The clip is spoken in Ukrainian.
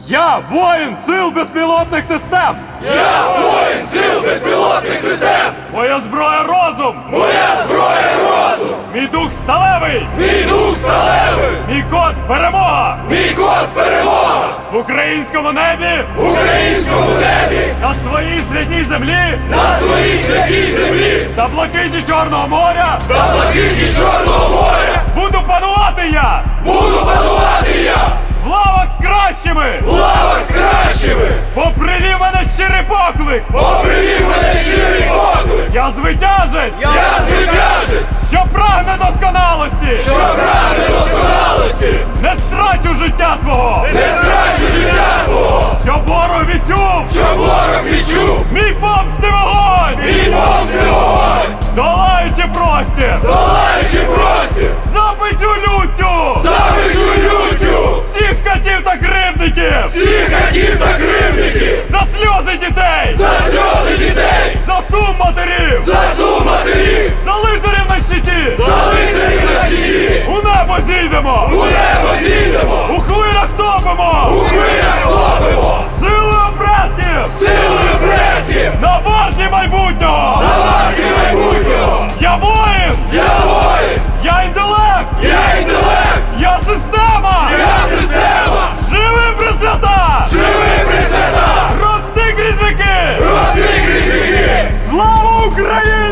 Я воїн сил безпілотних систем! Я воїн сил безпілотних систем! Моя зброя розум! Моя зброя розум! Мій дух сталевий! Мій дух сталевий! Мій код перемога! Мій код перемога! В українському небі! В українському небі! На своїй святій землі! На своїй святій землі! На блакиті Чорного моря! На блакиті Чорного моря! кращими! У лавах з кращими! Бо мене щирий поклик! Бо мене щирий поклик! Я звитяжець! Я, Я звитяжець! Що прагне досконалості! Що прагне досконалості! Не страчу життя свого! Не світі! Залицарі кращі! У небо зійдемо! У небо зійдемо! У хвилях топимо! У хвилях топимо! Силою предків! Силою предків! На варті майбутнього! На варті майбутнього! Я воїн! Я воїн! Я інтелект! Я інтелект! Я система! Я система! Живи пресвята! Живи пресвята! Рости крізь віки! Рости крізь віки! Слава Україні!